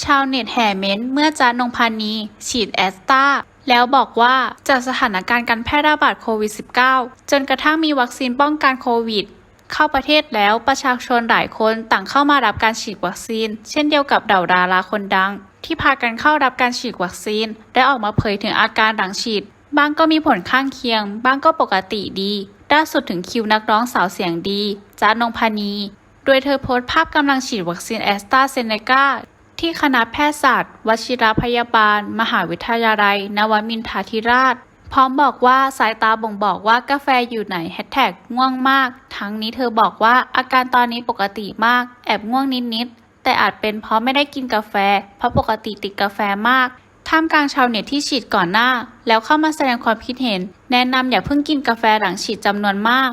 ชาวเน็ตแห่เม้นเมื่อจานงพานีฉีดแอสตาแล้วบอกว่าจากสถานการณ์การแพร่ระบาดโควิด -19 จนกระทั่งมีวัคซีนป้องกันโควิด เข้าประเทศแล้วประชาชนหลายคนต่างเข้ามารับการฉีดวัคซีน เช่นเดียวกับเหล่าดาราคนดัง ที่พากันเข้ารับการฉีดวัคซีน ได้ออกมาเผยถึงอาการหลังฉีดบางก็มีผลข้างเคียงบางก็ปกติดีล่าสุดถึงคิวนักร้องสาวเสียงดีจานงพานี โดยเธอโพสต์ภาพกำลังฉีดวัคซีนแอสตราเซเนกา ที่คณะแพทยศาสตร์วชิรพยาบาล มหาวิทยาลัย นวมินทราธิราช พร้อมบอกว่าสายตาบ่งบอกว่ากาแฟอยู่ไหนแฮชแท็กง่วงมาก ทั้งนี้เธอบอกว่าอาการตอนนี้ปกติมาก แอบง่วงนิดๆแต่อาจเป็นเพราะไม่ได้กินกาแฟ เพราะปกติติดกาแฟมากท่ามกลางชาวเน็ตที่ฉีดก่อนหน้า แล้วเข้ามาแสดงความคิดเห็น แนะนำอย่าเพิ่งกินกาแฟหลังฉีดจำนวนมาก